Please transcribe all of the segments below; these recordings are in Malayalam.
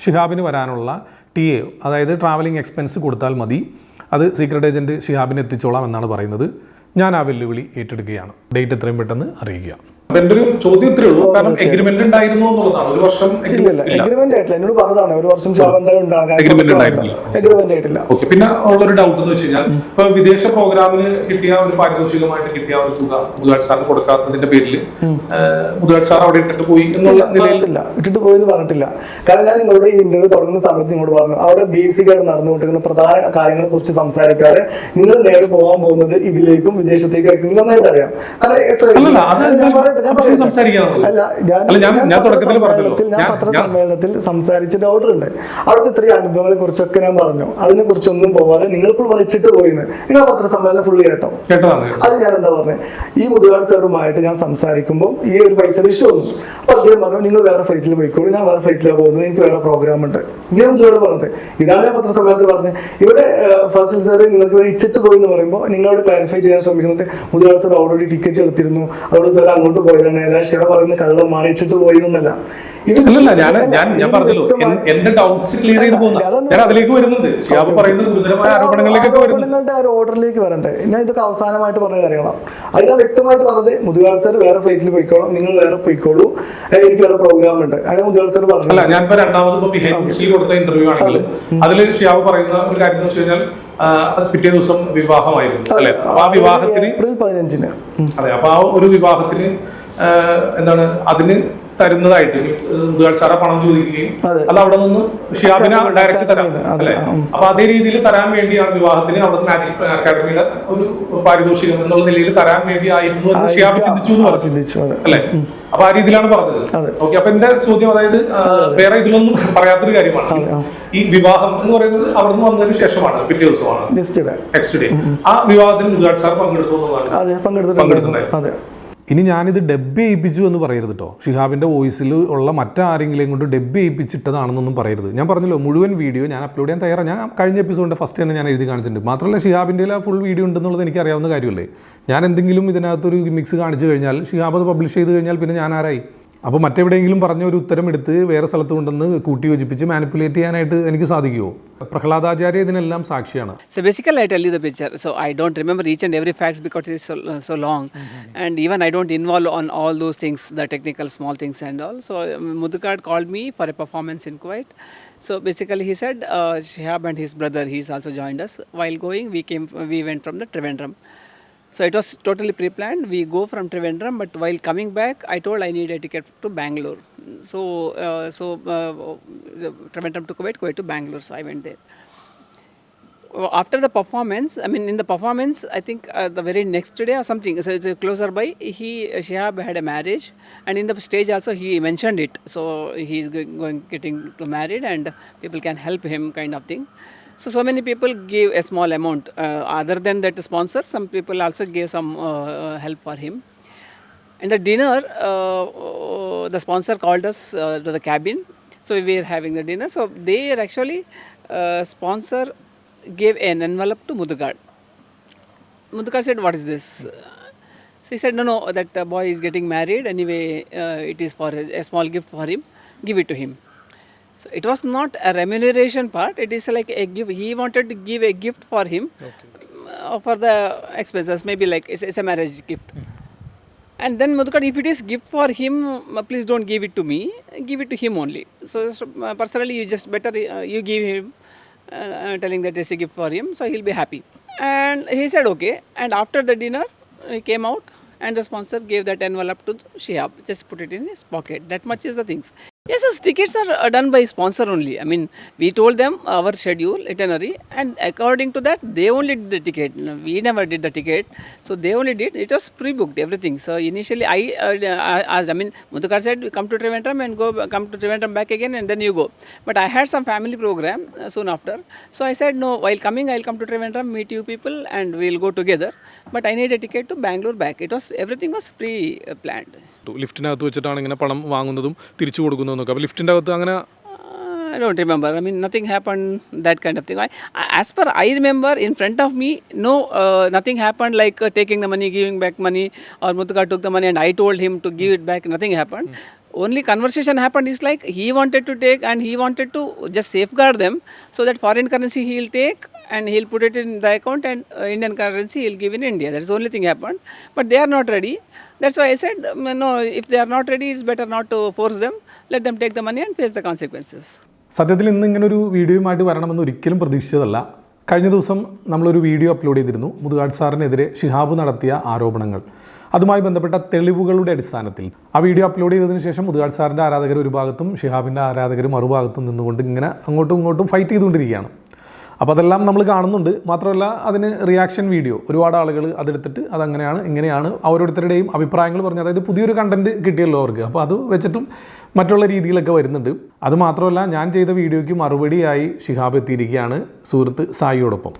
ഷിഹാബിന് വരാനുള്ള ടി എ അതായത് ട്രാവലിംഗ് എക്സ്പെൻസ് കൊടുത്താൽ മതി. അത് സീക്രട്ട് ഏജന്റ് ഷിഹാബിന് എത്തിച്ചോളാം എന്നാണ് പറയുന്നത്. ഞാൻ ആ വെല്ലുവിളി ഏറ്റെടുക്കുകയാണ്. ഡേറ്റ് എത്രയും പെട്ടെന്ന് അറിയിക്കുക. അപ്പൊ എന്റെ ഒരു ചോദ്യം ഇത്രേ ഉള്ളൂ. കാരണം എഗ്രിമെന്റ് ഉണ്ടായിരുന്നു എന്നുള്ളതാണ്. ഒരു വർഷം എഗ്രിമെന്റ് ആയിട്ടില്ല. എന്നോട് പറഞ്ഞതാണ്. ഒരു വർഷം Agreement ഉണ്ടായിട്ടില്ല. എഗ്രിമെന്റ് ആയിട്ടില്ല. ഓക്കെ പിന്നെ ഉള്ളൊരു ഡൗട്ട് എന്ന് വെച്ച് കഴിഞ്ഞാൽ ഇപ്പൊ വിദേശ പ്രോഗ്രാമിന് കിട്ടിയ ഒരു പാരിതോഷികമായിട്ട് കിട്ടിയ ഒരു തുക മുതുകാട് സാറിന് കൊടുക്കാത്തതിന്റെ പേരിൽ സാർ അവിടെ ഇട്ടിട്ട് പോയി എന്നുള്ള പോയെന്ന് പറഞ്ഞിട്ടില്ല. കാരണം ഞാൻ നിങ്ങളോട് ഈ ഇന്റർവ്യൂ തുടങ്ങുന്ന സമയത്ത് നിങ്ങളോട് പറഞ്ഞു അവിടെ ബേസിക് ആയിട്ട് നടന്നുകൊണ്ടിരുന്ന പ്രധാന കാര്യങ്ങളെ കുറിച്ച് സംസാരിക്കാതെ നിങ്ങൾ നേരെ പോകാൻ പോകുന്നത് ഇതിലേക്കും വിദേശത്തേക്കും നന്നായിട്ട് അറിയാം. അല്ല, പറയട്ടെ, ഞാൻ. അല്ല ഞാൻ പത്രസമ്മേളനത്തിൽ-. ഞാൻ പത്രസമ്മേളനത്തിൽ സംസാരിച്ചിട്ട് ഓർഡർ ഉണ്ട്. അവിടുത്തെ ഇത്രയും അനുഭവങ്ങളെ കുറിച്ചൊക്കെ ഞാൻ പറഞ്ഞു. അതിനെ കുറിച്ചൊന്നും പോവാതെ നിങ്ങൾക്കും പറഞ്ഞിട്ട് പോയിന്ന്. നിങ്ങൾ പത്ര പത്രസമ്മേളനം ഫുള്ള് കേട്ടോ? അത് ഞാൻ എന്താ പറഞ്ഞത് ഈ മുതുകാട് സാറുമായിട്ട് ഞാൻ സംസാരിക്കുമ്പോൾ ഈ ഒരു പൈസ ഇഷ്യൂ വന്നു. അപ്പൊ അദ്ദേഹം പറഞ്ഞു നിങ്ങൾ വേറെ ഫ്ലൈറ്റിൽ പോയിക്കോളൂ. ഞാൻ വേറെ ഫ്ലൈറ്റിലാണ് പോകുന്നത്. എനിക്ക് വേറെ പ്രോഗ്രാം ഉണ്ട്. ഇങ്ങനെ മുതുകാട് പറഞ്ഞത്. ഇതാണ് ഞാൻ പത്രസമ്മേളനത്തിൽ പറഞ്ഞത്. ഇവിടെ ഫസിൽ സാർ നിങ്ങൾക്ക് വേണ്ടി ഇട്ടിട്ട് പോയി എന്ന് പറയുമ്പോൾ നിങ്ങളോട് ക്ലാരിഫൈ ചെയ്യാൻ ശ്രമിക്കുന്നത് മുതുകാട് സാർ ഓൾറെഡി ടിക്കറ്റ് എടുത്തിരുന്നു. അവിടെ സാർ അങ്ങോട്ട് പോയതാണ്. ഏതാ ഷിറ പറയുന്ന കള്ളം മാറിയിട്ടിട്ട് പോയി എന്നല്ല. അല്ലല്ല ഞാൻ ഞാൻ ഞാൻ പറഞ്ഞല്ലോ എന്റെ ഡൗട്ട്സ് ക്ലിയർ ചെയ്ത് പോകുന്ന ഞാൻ അതിലേക്ക് വരുന്നുണ്ട്. ഷിയാബ് പറയുന്നത് ഗുരുതരമായ ആരോപണങ്ങളിലേക്കൊക്കെ വരുന്നുണ്ട് ഓർഡറിലേക്ക് വരണ്ടേ? ഞാൻ ഇതൊക്കെ അവസാനമായിട്ട് പറഞ്ഞ കാര്യങ്ങളാണ്. അത് ഞാൻ വ്യക്തമായിട്ട് പറഞ്ഞത് മുതുകാട് സാർ വേറെ ഫ്ലൈറ്റിൽ പോയിക്കോളും നിങ്ങൾ വേറെ പോയിക്കോളൂ. എനിക്ക് വേറെ പ്രോഗ്രാം ഉണ്ട്. അങ്ങനെ മുതുകാട് സാർ പറഞ്ഞു. അല്ല ഞാൻ ഇപ്പൊ രണ്ടാമത് ഇപ്പൊ കൊടുത്ത ഇന്റർവ്യൂ ആണെങ്കിൽ അതിൽ ഷിയാബ് പറയുന്ന ഒരു കാര്യം എന്ന് വെച്ച് കഴിഞ്ഞാൽ പിറ്റേ ദിവസം വിവാഹമായിരുന്നു അല്ലെ? അപ്പൊ ആ വിവാഹത്തിന് ഏപ്രിൽ പതിനഞ്ചിന്. അതെ അപ്പൊ ആ ഒരു വിവാഹത്തിന് എന്താണ് അതിന് തരുന്നതായിട്ട്. മുതുകാട് സാറ പണം ചോദിക്കുകയും അതെ. അവിടെ നിന്ന് ഷിയാബിനെ ഡയറക്റ്റ് തരാം അല്ലേ? അപ്പൊ അതേ രീതിയിൽ തരാൻ വേണ്ടിയാണ് വിവാഹത്തിന് അവിടെ മാജിക് അക്കാദമിയുടെ ഒരു പാരിതോഷികം എന്നുള്ള നിലയിൽ തരാൻ വേണ്ടി ആയിരുന്നു എന്ന് ഷിയാബ് ചിന്തിച്ചു എന്ന് അല്ലെ? അപ്പൊ ആ രീതിയിലാണ് പറഞ്ഞത്. ഓക്കെ അപ്പൊ എന്റെ ചോദ്യം അതായത് വേറെ ഇതിലൊന്നും പറയാത്തൊരു കാര്യമാണ്. ഈ വിവാഹം എന്ന് പറയുന്നത് അവിടെ നിന്ന് വന്നതിന് ശേഷമാണ് പിറ്റേ ദിവസമാണ്. നെക്സ്റ്റ് ഡേ ആ വിവാഹത്തിന് മുതുകാട് സാർ പങ്കെടുത്തു എന്നുള്ളതാണ് ഇനി ഞാനിത് ഡബ് ചെയ്യിപ്പിച്ചു എന്ന് പറയരുത് കേട്ടോ ഷിഹാബിന്റെ വോയിസിൽ ഉള്ള മറ്റാരെങ്കിലും കൊണ്ട് ഡബ് ചെയ്യിപ്പിച്ചിട്ടതാണെന്നൊന്നും പറയരുത്. ഞാൻ പറഞ്ഞല്ലോ മുഴുവൻ വീഡിയോ ഞാൻ അപ്ലോഡ് ചെയ്യാൻ തയ്യാറാണ്. ഞാൻ കഴിഞ്ഞ എപ്പിസോഡിന്റെ ഫസ്റ്റ് തന്നെ ഞാൻ എഴുതി കാണിച്ചിട്ടുണ്ട്. മാത്രമല്ല ഷിഹാബിന്റെ ആ ഫുൾ വീഡിയോ ഉണ്ടെന്നുള്ളത് എനിക്ക് അറിയാവുന്ന കാര്യമല്ലേ? ഞാൻ എന്തെങ്കിലും ഇതിനകത്തൊരു മിക്സ് കാണിച്ചു കഴിഞ്ഞാൽ ഷിഹാബ് അത് പബ്ലിഷ് ചെയ്ത് കഴിഞ്ഞാൽ പിന്നെ ഞാൻ ആരായി? അപ്പോൾ മറ്റെവിടെയെങ്കിലും പറഞ്ഞ ഒരു ഉത്തരം എടുത്ത് വേറെ സ്ഥലത്ത് കൊണ്ടുവന്ന് കൂട്ടി യോജിപ്പിച്ച് മാനിപ്പുലേറ്റ് ചെയ്യാനായിട്ട് എനിക്ക് സാധിക്കുമോ പ്രഹ്ലാദാചാര്യ ഇതിനെല്ലാം സാക്ഷിയാണ്. So ബേസിക്കലായിട്ട് ally the picture so I don't remember each and every facts because is so long and even I don't involve on all those things the technical small things and all so Muthukad call me for a performance in quite so basically he said Shihab and his brother he's also joined us while going we came we went from the Trivandrum So it was totally pre-planned. We go from Trivandrum, but while coming back, I told I need a ticket to Bangalore. So uh, so uh, Trivandrum to Kuwait, Kuwait to Bangalore. So I went there. After the performance, I mean, in the performance, I think uh, the very next day or something, so it's closer by, he Shihab had a marriage, and in the stage also he mentioned it. So he's going getting to married, and people can help him, kind of thing. So so many people gave a small amount. Uh, other than that sponsor, some people also gave some uh, help for him. In the dinner, uh, the sponsor called us uh, to the cabin. So we were having the dinner. So they are actually uh, sponsor gave an envelope to Mudugad. Mudugad said, "What is this?" So he said, "No, no, that uh, boy is getting married. Anyway, uh, it is for a small gift for him. Give it to him." So it was not a remuneration part. It is like a gift. He wanted to give a gift for him uh, for the expenses. Maybe like it's, it's a marriage gift. And then Madhukar, if it is gift for him, uh, please don't give it to me. Give it to him only. So so, uh, personally, you just better uh, you give him, uh, uh, telling that it's a gift for him, so he'll be happy. And he said okay. And after the dinner, he came out, and the sponsor gave that envelope to Shihab. Just put it in his pocket. That much is the things. Yes, yes, tickets are uh, done by sponsor only. I mean, we told them our schedule, itinerary, and according to that, they only did the ticket. We never did the ticket, so they only did. It was pre-booked everything. So initially, I uh, asked. I mean, Mudukar said, "Come to Trivandrum and go. Come to Trivandrum back again, and then you go." But I had some family program uh, soon after, so I said, "No. While coming, I'll come to Trivandrum, meet you people, and we'll go together." But I need a ticket to Bangalore back. It was everything was pre-planned. ലിഫ്റ്റിനകത്ത് വെച്ചിട്ടാണ് ഇങ്ങനെ പണം വാങ്ങുന്നതും അപ്പോൾ ലിഫ്റ്റിന്റെ അകത്ത് അങ്ങനെ Uh, I don't remember. I mean, nothing happened. That kind of thing. I, as per I remember, in front of me, no, uh, nothing happened. Like uh, taking the money, giving back money, or Mutuka took the money and I told him to give it back. Nothing happened. Only conversation happened is like he wanted to take and he wanted to just safeguard them so that foreign currency he'll take and he'll put it in the account and uh, Indian currency he'll give in India. That's the only thing happened. But they are not ready. That's why I said, um, no, if they are not ready, it's better not to force them. Let them take the money and face the consequences. സത്യത്തിൽ ഇന്ന് ഇങ്ങനെ ഒരു വീഡിയോയുമായിട്ട് വരണമെന്ന് ഒരിക്കലും പ്രതീക്ഷിച്ചതല്ല കഴിഞ്ഞ ദിവസം നമ്മളൊരു വീഡിയോ അപ്ലോഡ് ചെയ്തിരുന്നു മുതുകാട് സാറിനെതിരെ ഷിഹാബ് നടത്തിയ ആരോപണങ്ങൾ അതുമായി ബന്ധപ്പെട്ട തെളിവുകളുടെ അടിസ്ഥാനത്തിൽ. ആ വീഡിയോ അപ്ലോഡ് ചെയ്തതിന് ശേഷം മുതുകാട് സാറിന്റെ ആരാധകർ ഒരു ഭാഗത്തും ഷിഹാബിന്റെ ആരാധകർ മറുഭാഗത്തും നിന്നുകൊണ്ട് ഇങ്ങനെ അങ്ങോട്ടും ഇങ്ങോട്ടും ഫൈറ്റ് ചെയ്തുകൊണ്ടിരിക്കുകയാണ്. അപ്പോൾ അതെല്ലാം നമ്മൾ കാണുന്നുണ്ട്. മാത്രമല്ല അതിന് റിയാക്ഷൻ വീഡിയോ ഒരുപാട് ആളുകൾ അതെടുത്തിട്ട് അതങ്ങനെയാണ് ഇങ്ങനെയാണ് ഓരോരുത്തരുടെയും അഭിപ്രായങ്ങൾ പറഞ്ഞ് അതായത് പുതിയൊരു കണ്ടന്റ് കിട്ടിയല്ലോ അവർക്ക്. അപ്പോൾ അത് വെച്ചിട്ടും മറ്റുള്ള രീതിയിലൊക്കെ വരുന്നുണ്ട്. അത് മാത്രമല്ല ഞാൻ ചെയ്ത വീഡിയോയ്ക്ക് മറുപടിയായി ഷിഹാബ് എത്തിയിരിക്കുകയാണ് സുഹൃത്ത് സായിയോടൊപ്പം.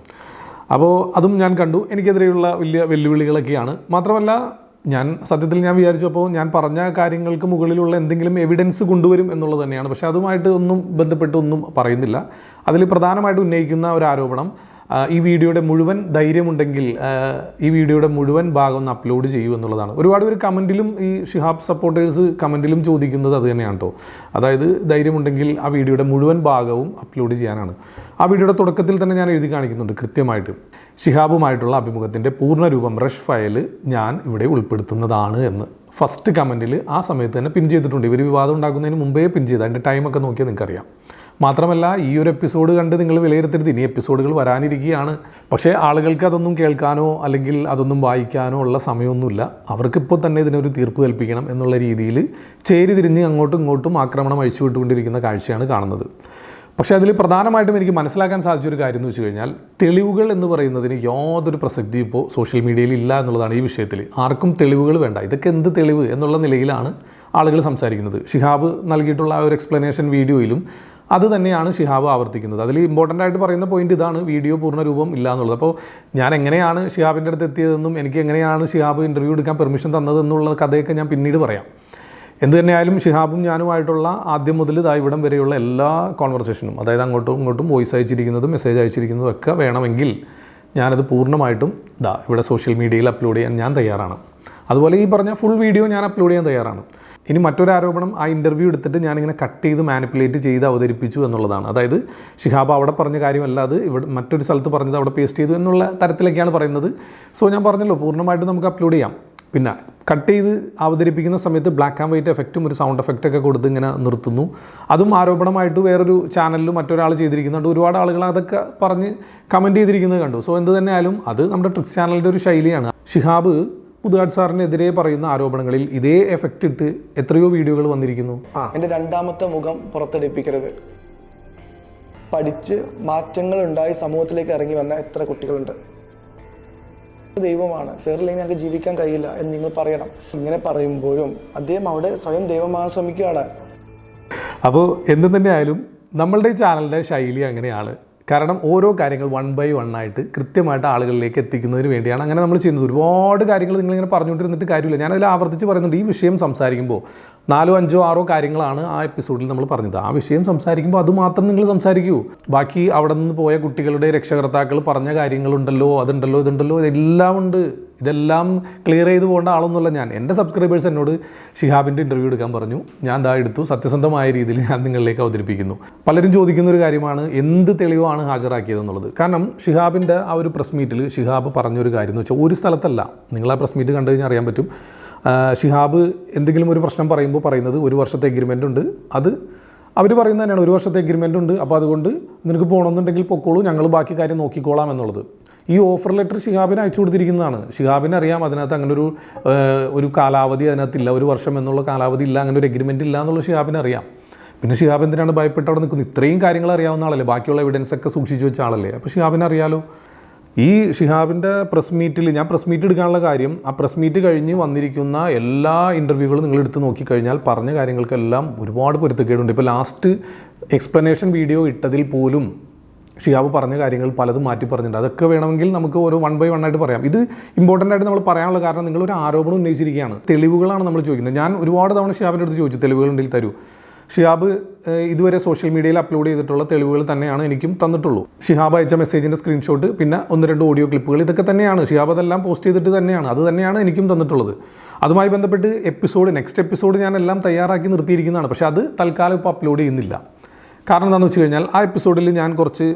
അപ്പോൾ അതും ഞാൻ കണ്ടു. എനിക്കെതിരെയുള്ള വലിയ വെല്ലുവിളികളൊക്കെയാണ്. മാത്രമല്ല ഞാൻ സത്യത്തിൽ ഞാൻ വിചാരിച്ചപ്പോൾ ഞാൻ പറഞ്ഞ കാര്യങ്ങൾക്ക് മുകളിലുള്ള എന്തെങ്കിലും എവിഡൻസ് കൊണ്ടുവരും എന്നുള്ളത് തന്നെയാണ്. പക്ഷേ അതുമായിട്ട് ഒന്നും ബന്ധപ്പെട്ട് ഒന്നും പറയുന്നില്ല. അതിൽ പ്രധാനമായിട്ട് ഉന്നയിക്കുന്ന ഒരു ആരോപണം ഈ വീഡിയോയുടെ മുഴുവൻ ധൈര്യമുണ്ടെങ്കിൽ ഈ വീഡിയോയുടെ മുഴുവൻ ഭാഗം ഒന്ന് അപ്ലോഡ് ചെയ്യൂ എന്നുള്ളതാണ്. ഒരുപാട് പേര് കമന്റിലും ഈ ഷിഹാബ് സപ്പോർട്ടേഴ്സ് കമന്റിലും ചോദിക്കുന്നത് അത് തന്നെയാണ് കേട്ടോ അതായത് ധൈര്യമുണ്ടെങ്കിൽ ആ വീഡിയോയുടെ മുഴുവൻ ഭാഗവും അപ്ലോഡ് ചെയ്യാനാണ്. ആ വീഡിയോയുടെ തുടക്കത്തിൽ തന്നെ ഞാൻ എഴുതി കാണിക്കുന്നുണ്ട് കൃത്യമായിട്ട്. ഷിഹാബുമായിട്ടുള്ള അഭിമുഖത്തിന്റെ പൂർണരൂപം റഷ് ഫയൽ ഞാൻ ഇവിടെ ഉൾപ്പെടുത്തുന്നതാണ് എന്ന്. ഫസ്റ്റ് കമന്റിൽ ആ സമയത്ത് തന്നെ പിൻ ചെയ്തിട്ടുണ്ട്. ഇവർ വിവാദം ഉണ്ടാക്കുന്നതിന് മുമ്പേ പിൻ ചെയ്ത്. അതിന്റെ ടൈമൊക്കെ നോക്കിയാൽ നിങ്ങൾക്കറിയാം മാത്രമല്ല ഈ ഒരു എപ്പിസോഡ് കണ്ട് നിങ്ങൾ വിലയിരുത്തരുത്. ഇനി എപ്പിസോഡുകൾ വരാനിരിക്കുകയാണ്. പക്ഷേ ആളുകൾക്ക് അതൊന്നും കേൾക്കാനോ അല്ലെങ്കിൽ അതൊന്നും വായിക്കാനോ ഉള്ള സമയമൊന്നുമില്ല. അവർക്കിപ്പോൾ തന്നെ ഇതിനൊരു തീർപ്പ് കൽപ്പിക്കണം എന്നുള്ള രീതിയിൽ ചേരി തിരിഞ്ഞ് അങ്ങോട്ടും ഇങ്ങോട്ടും ആക്രമണം അഴിച്ചുവിട്ടുകൊണ്ടിരിക്കുന്ന കാഴ്ചയാണ് കാണുന്നത്. പക്ഷേ അതിൽ പ്രധാനമായിട്ടും എനിക്ക് മനസ്സിലാക്കാൻ സാധിച്ചൊരു കാര്യം എന്ന് വെച്ച് കഴിഞ്ഞാൽ തെളിവുകൾ എന്ന് പറയുന്നതിന് യാതൊരു പ്രസക്തി ഇപ്പോൾ സോഷ്യൽ മീഡിയയിൽ ഇല്ല എന്നുള്ളതാണ് ഈ വിഷയത്തിൽ. ആർക്കും തെളിവുകൾ വേണ്ട. ഇതൊക്കെ എന്ത് തെളിവ് എന്നുള്ള നിലയിലാണ് ആളുകൾ സംസാരിക്കുന്നത്. ഷിഹാബ് നൽകിയിട്ടുള്ള ആ ഒരു എക്സ്പ്ലനേഷൻ വീഡിയോയിലും അത് തന്നെയാണ് ഷിഹാബ് ആവർത്തിക്കുന്നത്. അതിൽ ഇമ്പോർട്ടന്റ് ആയിട്ട് പറയുന്ന പോയിന്റ് ഇതാണ് വീഡിയോ പൂർണരൂപം ഇല്ല എന്നുള്ളത്. അപ്പോൾ ഞാൻ എങ്ങനെയാണ് ഷിഹാബിന്റെ അടുത്ത് എത്തിയതെന്നും എനിക്ക് എങ്ങനെയാണ് ഷിഹാബ് ഇന്റർവ്യൂ എടുക്കാൻ പെർമിഷൻ തന്നതെന്നുള്ള കഥയൊക്കെ ഞാൻ പിന്നീട് പറയാം. എന്ത് തന്നെയായാലും ഷിഹാബും ഞാനുമായിട്ടുള്ള ആദ്യം മുതൽ ഇതാ ഇവിടം വരെയുള്ള എല്ലാ കോൺവെർസേഷനും അതായത് അങ്ങോട്ടും ഇങ്ങോട്ടും വോയിസ് അയച്ചിരിക്കുന്നതും മെസ്സേജ് അയച്ചിരിക്കുന്നതും ഒക്കെ വേണമെങ്കിൽ ഞാനത് പൂർണമായിട്ടും ഇതാ ഇവിടെ സോഷ്യൽ മീഡിയയിൽ അപ്ലോഡ് ചെയ്യാൻ ഞാൻ തയ്യാറാണ്. അതുപോലെ ഈ പറഞ്ഞ ഫുൾ വീഡിയോ ഞാൻ അപ്ലോഡ് ചെയ്യാൻ തയ്യാറാണ്. ഇനി മറ്റൊരു ആരോപണം ആ ഇന്റർവ്യൂ എടുത്തിട്ട് ഞാനിങ്ങനെ കട്ട് ചെയ്ത് മാനിപ്പുലേറ്റ് ചെയ്ത് അവതരിപ്പിച്ചു എന്നുള്ളതാണ്. അതായത് ഷിഹാബ് അവിടെ പറഞ്ഞ കാര്യമല്ല അത് ഇവിടെ മറ്റൊരു സ്ഥലത്ത് പറഞ്ഞത് അവിടെ പേസ്റ്റ് ചെയ്തു എന്നുള്ള തരത്തിലൊക്കെയാണ് പറയുന്നത്. സോ ഞാൻ പറഞ്ഞല്ലോ പൂർണമായിട്ട് നമുക്ക് അപ്ലോഡ് ചെയ്യാം. പിന്നെ കട്ട് ചെയ്ത് അവതരിപ്പിക്കുന്ന സമയത്ത് ബ്ലാക്ക് ആൻഡ് വൈറ്റ് എഫക്റ്റും ഒരു സൗണ്ട് എഫക്റ്റൊക്കെ കൊടുത്ത് ഇങ്ങനെ നിർത്തുന്നു. അതും ആരോപണമായിട്ട് വേറൊരു ചാനലിലും മറ്റൊരാൾ ചെയ്തിരിക്കുന്നുണ്ട്. ഒരുപാട് ആളുകൾ അതൊക്കെ പറഞ്ഞ് കമന്റ് ചെയ്തിരിക്കുന്നത് കണ്ടു. സോ എന്ത് തന്നെയായാലും അത് നമ്മുടെ ട്രിക്സ് ചാനലിന്റെ ഒരു ശൈലിയാണ്. ഷിഹാബ് പുതുകാട് സാറിനെതിരെ പറയുന്ന ആരോപണങ്ങളിൽ ഇതേ എഫക്റ്റ് ഇട്ട് എത്രയോ വീഡിയോകൾ വന്നിരിക്കുന്നു. എന്റെ രണ്ടാമത്തെ മുഖം പുറത്തെടുപ്പിക്കരുത്. പഠിച്ച് മാറ്റങ്ങൾ ഉണ്ടായി സമൂഹത്തിലേക്ക് ഇറങ്ങി വന്ന എത്ര കുട്ടികളുണ്ട്? ദൈവമാണ്. സെറില്ലെങ്കിൽ ഞങ്ങൾക്ക് ജീവിക്കാൻ കഴിയില്ല എന്ന് നിങ്ങൾ പറയണം. ഇങ്ങനെ പറയുമ്പോഴും അദ്ദേഹം അവിടെ സ്വയം ദൈവമാകാൻ ശ്രമിക്കുകയാണ് അപ്പോൾ എന്ത് തന്നെ ആയാലും നമ്മളുടെ ഈ ചാനലിന്റെ ശൈലി അങ്ങനെയാണ്. കാരണം ഓരോ കാര്യങ്ങൾ വൺ ബൈ വൺ ആയിട്ട് കൃത്യമായിട്ട് ആളുകളിലേക്ക് എത്തിക്കുന്നതിന് വേണ്ടിയാണ് അങ്ങനെ നമ്മൾ ചെയ്യുന്നത്. ഒരുപാട് കാര്യങ്ങൾ നിങ്ങളിങ്ങനെ പറഞ്ഞുകൊണ്ടിരുന്നിട്ട് കാര്യമില്ല. ഞാനതിൽ ആവർത്തിച്ച് പറയുന്നുണ്ട്. ഈ വിഷയം സംസാരിക്കുമ്പോൾ നാലോ അഞ്ചോ ആറോ കാര്യങ്ങളാണ് ആ എപ്പിസോഡിൽ നമ്മൾ പറഞ്ഞത്. ആ വിഷയം സംസാരിക്കുമ്പോൾ അത് മാത്രം നിങ്ങൾ സംസാരിക്കൂ. ബാക്കി അവിടെ നിന്ന് പോയ കുട്ടികളുടെ രക്ഷകർത്താക്കൾ പറഞ്ഞ കാര്യങ്ങളുണ്ടല്ലോ അതുണ്ടല്ലോ ഇതുണ്ടല്ലോ ഇതെല്ലാം ഉണ്ട്. ഇതെല്ലാം ക്ലിയർ ചെയ്ത് പോകേണ്ട ആളൊന്നുമല്ല ഞാൻ. എന്റെ സബ്സ്ക്രൈബേഴ്സ് എന്നോട് ഷിഹാബിന്റെ ഇന്റർവ്യൂ എടുക്കാൻ പറഞ്ഞു. ഞാൻ ദാ എടുത്തു. സത്യസന്ധമായ രീതിയിൽ ഞാൻ നിങ്ങളിലേക്ക് അവതരിപ്പിക്കുന്നു. പലരും ചോദിക്കുന്ന ഒരു കാര്യമാണ് എന്ത് തെളിവാണ് ഹാജരാക്കിയതെന്നുള്ളത്. കാരണം ഷിഹാബിന്റെ ആ ഒരു പ്രസ് മീറ്റിൽ ഷിഹാബ് പറഞ്ഞൊരു കാര്യം എന്ന് വെച്ചാൽ ഒരു സ്ഥലത്തല്ല. നിങ്ങൾ ആ പ്രസ് മീറ്റ് കണ്ടു കഴിഞ്ഞാൽ അറിയാൻ പറ്റും. ഷിഹാബ് എന്തെങ്കിലും ഒരു പ്രശ്നം പറയുമ്പോൾ പറയുന്നത് ഒരു വർഷത്തെ എഗ്രിമെന്റ് ഉണ്ട്. അത് അവർ പറയുന്നത് തന്നെയാണ്. ഒരു വർഷത്തെ എഗ്രിമെന്റ് ഉണ്ട്. അപ്പോൾ അതുകൊണ്ട് നിനക്ക് പോകണമെന്നുണ്ടെങ്കിൽ പൊക്കോളൂ. ഞങ്ങൾ ബാക്കി കാര്യം നോക്കിക്കോളാം എന്നുള്ളത്. ഈ ഓഫർ ലെറ്റർ ഷിഹാബിന് അയച്ചു കൊടുത്തിരിക്കുന്നതാണ്. ഷിഹാബിന് അറിയാം അതിനകത്ത് അങ്ങനെ ഒരു ഒരു കാലാവധി അതിനകത്തില്ല ഒരു വർഷം എന്നുള്ള കാലാവധി ഇല്ല അങ്ങനെ ഒരു എഗ്രിമെന്റ് ഇല്ല എന്നുള്ള ഷിഹാബിന് അറിയാം. പിന്നെ ഷിഹാബ് എന്തിനാണ് ഭയപ്പെട്ട് അവിടെ നിൽക്കുന്നത്? ഇത്രയും കാര്യങ്ങൾ അറിയാവുന്ന ആളല്ലേ ബാക്കിയുള്ള എവിഡൻസ് ഒക്കെ സൂക്ഷിച്ചു വെച്ച ആളല്ലേ. അപ്പോൾ ഷിഹാബിന് അറിയാലോ ഈ ഷിഹാബിന്റെ പ്രസ് മീറ്റിൽ ഞാൻ പ്രസ് മീറ്റ് എടുക്കാനുള്ള കാര്യം ആ പ്രസ് മീറ്റ് കഴിഞ്ഞ് വന്നിരിക്കുന്ന എല്ലാ ഇന്റർവ്യൂകളും നിങ്ങൾ എടുത്ത് നോക്കിക്കഴിഞ്ഞാൽ പറഞ്ഞ കാര്യങ്ങൾക്കെല്ലാം ഒരുപാട് പൊരുത്തക്കേടുണ്ട്. ഇപ്പോൾ ലാസ്റ്റ് എക്സ്പ്ലനേഷൻ വീഡിയോ ഇട്ടതിൽ പോലും ഷിഹാബ് പറഞ്ഞ കാര്യങ്ങൾ പലതും മാറ്റി പറഞ്ഞിട്ടുണ്ട്. അതൊക്കെ വേണമെങ്കിൽ നമുക്ക് ഓരോ വൺ ബൈ വൺ ആയിട്ട് പറയാം. ഇത് ഇമ്പോർട്ടന്റ് ആയിട്ട് നമ്മൾ പറയാനുള്ള കാരണം നിങ്ങൾ ഒരു ആരോപണം ഉന്നയിച്ചിരിക്കുകയാണ്. തെളിവുകളാണ് നമ്മൾ ചോദിക്കുന്നത്. ഞാൻ ഒരുപാട് തവണ ഷിയാബിന്റെ അടുത്ത് ചോദിച്ചു തെളിവുകളുണ്ടെങ്കിൽ തരൂ. ഷിഹാബ് ഇതുവരെ സോഷ്യൽ മീഡിയയിൽ അപ്ലോഡ് ചെയ്തിട്ടുള്ള തെളിവുകൾ തന്നെയാണ് എനിക്കും തന്നിട്ടുള്ളൂ. ഷിഹാബ് അയച്ച മെസ്സേജിന്റെ സ്ക്രീൻഷോട്ട് പിന്നെ ഒന്ന് രണ്ട് ഓഡിയോ ക്ലിപ്പുകൾ ഇതൊക്കെ തന്നെയാണ്. ഷിഹാബ് അതെല്ലാം പോസ്റ്റ് ചെയ്തിട്ട് തന്നെയാണ്. അത് തന്നെയാണ് എനിക്കും തന്നിട്ടുള്ളത്. അതുമായി ബന്ധപ്പെട്ട് എപ്പിസോഡ് നെക്സ്റ്റ് എപ്പിസോഡ് ഞാൻ എല്ലാം തയ്യാറാക്കി നിർത്തിയിരിക്കുന്നതാണ്. പക്ഷേ അത് തൽക്കാലം ഇപ്പോൾ അപ്ലോഡ് ചെയ്യുന്നില്ല. കാരണം എന്താണെന്ന് വെച്ച് കഴിഞ്ഞാൽ ആ എപ്പിസോഡിൽ ഞാൻ കുറച്ച്